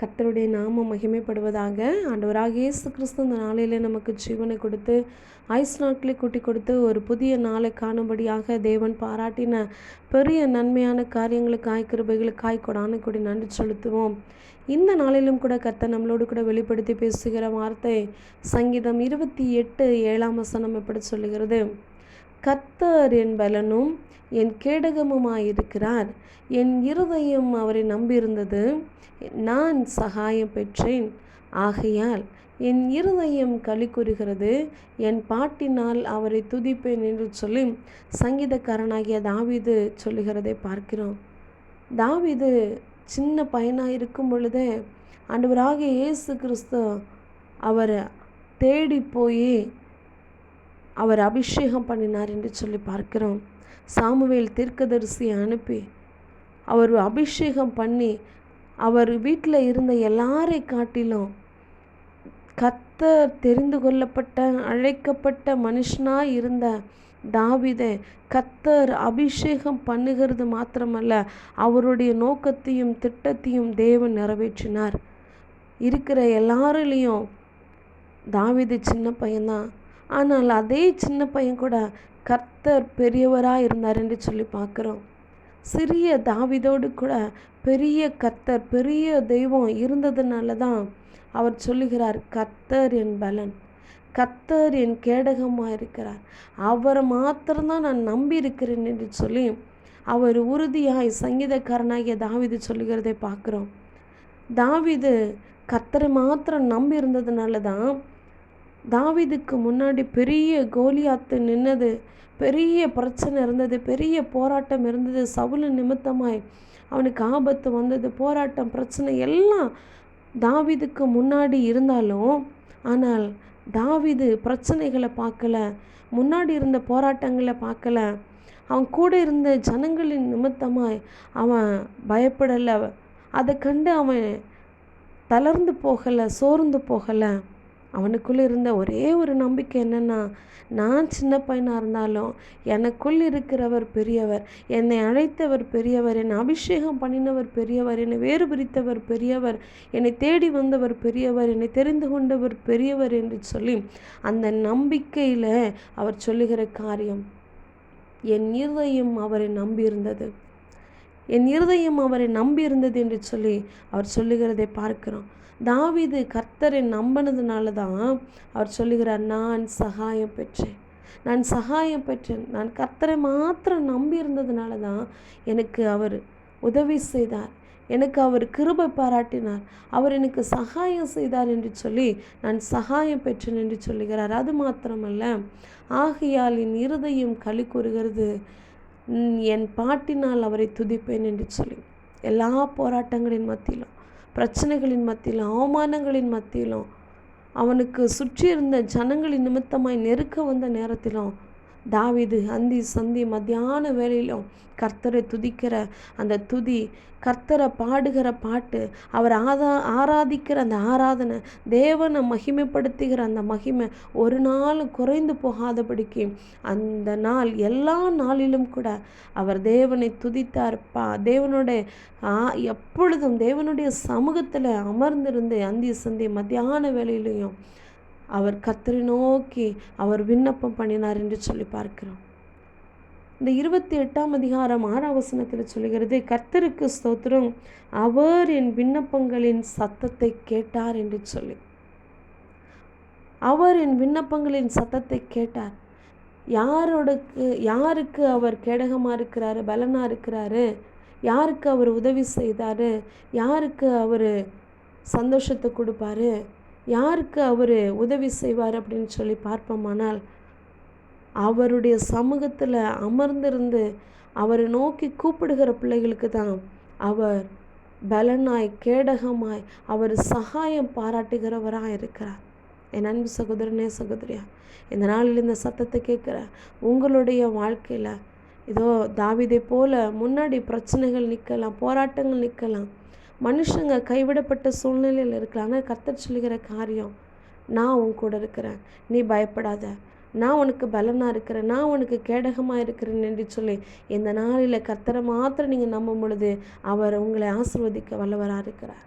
கர்த்தருடைய நாமம் மகிமைப்படுவதாக ஆண்டவராக இயேசு கிறிஸ்து இந்த நாளையில் நமக்கு ஜீவனை கொடுத்து ஐஸ் நாட்களை கூட்டி கொடுத்து ஒரு புதிய நாளை காணும்படியாக தேவன் பாராட்டின பெரிய நன்மையான காரியங்களுக்காய் கிருபைகளுக்காய் கொடான கூடி நன்றி செலுத்துவோம். இந்த நாளிலும் கூட கத்த நம்மளோடு கூட வெளிப்படுத்தி பேசுகிற வார்த்தை சங்கீதம் இருபத்தி எட்டு ஏழாம் வசனம் எப்படி சொல்லுகிறது? கத்தர் என் பலனும் என் கேடகமுமாயிருக்கிறார். என் இருதயம் அவரை நம்பியிருந்தது. நான் சகாயம் பெற்றேன். ஆகையால் என் இருதயம் களி கூறுகிறது என் பாட்டினால் அவரை துதிப்பேன் என்று சொல்லி சங்கீதக்காரனாகிய தாவிது சொல்லுகிறதை பார்க்கிறோம். தாவிது சின்ன பையனாக இருக்கும் பொழுதே ஆண்டவராக இயேசு கிறிஸ்து அவரை தேடி போய் அவர் அபிஷேகம் பண்ணினார் என்று சொல்லி பார்க்கிறோம். சாமுவேல் தீர்க்கதரிசியை அனுப்பி அவர் அபிஷேகம் பண்ணி அவர் வீட்டில் இருந்த எல்லாரை காட்டிலும் கத்தர் தெரிந்து கொள்ளப்பட்ட அழைக்கப்பட்ட மனுஷனாக இருந்த தாவிதை கத்தர் அபிஷேகம் பண்ணுகிறது மாத்திரமல்ல அவருடைய நோக்கத்தையும் திட்டத்தையும் தேவன் நிறைவேற்றினார். இருக்கிற எல்லாரிலையும் தாவிது சின்ன பையன்தான். ஆனால் அதே சின்ன பையன் கூட கர்த்தர் பெரியவராக இருந்தார் என்று சொல்லி பார்க்குறோம். சிறிய தாவிதோடு கூட பெரிய கர்த்தர் பெரிய தெய்வம் இருந்ததுனால தான் அவர் சொல்லுகிறார் கர்த்தர் என் பலன். கர்த்தர் என் கேடகமாக இருக்கிறார். அவரை மாத்திரம்தான் நான் நம்பி இருக்கிறேன் என்று சொல்லி அவர் உறுதியாய் சங்கீதக்காரனாகிய தாவிது சொல்லுகிறதை பார்க்குறோம். தாவிது கர்த்தரை மாத்திரம் நம்பி இருந்ததுனால தான் தாவிதுக்கு முன்னாடி பெரிய கோலியாத்து நின்னது. பெரிய பிரச்சனை இருந்தது. பெரிய போராட்டம் இருந்தது. சவுல நிமித்தமாய் அவனுக்கு ஆபத்து வந்தது. போராட்டம் பிரச்சனை எல்லாம் தாவிதுக்கு முன்னாடி இருந்தாலும் ஆனால் தாவிது பிரச்சனைகளை பார்க்கல. முன்னாடி இருந்த போராட்டங்களை பார்க்கல. அவன் கூட இருந்த ஜனங்களின் நிமித்தமாய் அவன் பயப்படலை. அதை கண்டு அவன் தளர்ந்து போகலை சோர்ந்து போகலை. அவனுக்குள்ளே இருந்த ஒரே ஒரு நம்பிக்கை என்னென்னா நான் சின்ன பையனாக இருந்தாலும் எனக்குள் இருக்கிறவர் பெரியவர் என்னை அழைத்தவர் பெரியவர் என்னை அபிஷேகம் பண்ணினவர் பெரியவர் என்னை வேறு பிரித்தவர் பெரியவர் என்னை தேடி வந்தவர் பெரியவர் என்னை தெரிந்து கொண்டவர் பெரியவர் என்று சொல்லி அந்த நம்பிக்கையில் அவர் சொல்லுகிற காரியம் என் இருதயம் அவரை நம்பியிருந்தது. என் இருதயம் அவரை நம்பியிருந்தது என்று சொல்லி அவர் சொல்லுகிறதை பார்க்கிறோம். தாவிது கர்த்தரை நம்பினதுனால தான் அவர் சொல்லுகிறார் நான் சகாயம் பெற்றேன். நான் சகாயம் பெற்றேன். நான் கர்த்தரை மாத்திரம் நம்பி இருந்ததுனால தான் எனக்கு அவர் உதவி செய்தார். எனக்கு அவர் கிருபை பாராட்டினார். அவர் எனக்கு சகாயம் செய்தார் என்று சொல்லி நான் சகாயம் பெற்றேன் என்று சொல்லுகிறார். அது மாத்திரமல்ல ஆகையால் என் இருதயம் களி கூறுகிறது. என் பாட்டினால் அவரை துதிப்பேன் என்று சொல்லி. எல்லா போராட்டங்களின் மத்தியிலும் பிரச்சனைகளின் மத்தியிலும் அவமானங்களின் மத்தியிலும் அவனுக்கு சுற்றி இருந்த ஜனங்களின் நிமித்தமாய் நெருக்க வந்த நேரத்திலும் தாவிது அந்தி சந்தி மத்தியான வேலையிலும் கர்த்தரை துதிக்கிற அந்த துதி கர்த்தரை பாடுகிற பாட்டு அவர் ஆதா ஆராதிக்கிற அந்த ஆராதனை தேவனை மகிமைப்படுத்துகிற அந்த மகிமை ஒரு நாள் குறைந்து போகாதபடிக்கு அந்த நாள் எல்லா நாளிலும் கூட அவர் தேவனை துதித்தார். பா தேவனுடைய எப்பொழுதும் தேவனுடைய சமூகத்தில் அமர்ந்திருந்து அந்தி சந்தி மத்தியான வேலையிலையும் அவர் கத்தரை நோக்கி அவர் விண்ணப்பம் பண்ணினார் என்று சொல்லி பார்க்கிறோம். இந்த இருபத்தி எட்டாம் அதிகாரம் ஆறாம் வசனத்தில் சொல்லுகிறது கர்த்தருக்கு ஸ்தோத்திரம். அவர் என் விண்ணப்பங்களின் சத்தத்தை கேட்டார் என்று சொல்லி. அவர் என் விண்ணப்பங்களின் சத்தத்தை கேட்டார். யாரோடக்கு யாருக்கு அவர் கேடகமாக இருக்கிறாரு பலனாக இருக்கிறாரு? யாருக்கு அவர் உதவி செய்தார்? யாருக்கு அவர் சந்தோஷத்தை கொடுப்பாரு? யாருக்கு அவர் உதவி செய்வார் அப்படின்னு சொல்லி பார்ப்போமானால் அவருடைய சமூகத்தில் அமர்ந்திருந்து அவரை நோக்கி கூப்பிடுகிற பிள்ளைகளுக்கு தான் அவர் பலனாய் கேடகமாய் அவர் சகாயம் பாராட்டுகிறவராக இருக்கிறார். என் அன்பு சகோதரனே சகோதரியா இந்த நாளில் இந்த சத்தத்தை கேட்குற உங்களுடைய வாழ்க்கையில் இதோ தாவிதை போல முன்னாடி பிரச்சனைகள் நிற்கலாம் போராட்டங்கள் நிற்கலாம் மனுஷங்க கைவிடப்பட்ட சூழ்நிலையில் இருக்கலாம் ஆனால் கத்தர் சொல்லுகிற காரியம் நான் உன் கூட இருக்கிறேன். நீ பயப்படாத. நான் உனக்கு பலனாக இருக்கிறேன். நான் உனக்கு கேடகமாக இருக்கிறேன் என்று சொல்லி இந்த நாளில் கத்தரை மாத்திரம் நீங்கள் நம்பும் பொழுது அவர் உங்களை ஆசிர்வதிக்க வல்லவராக இருக்கிறார்.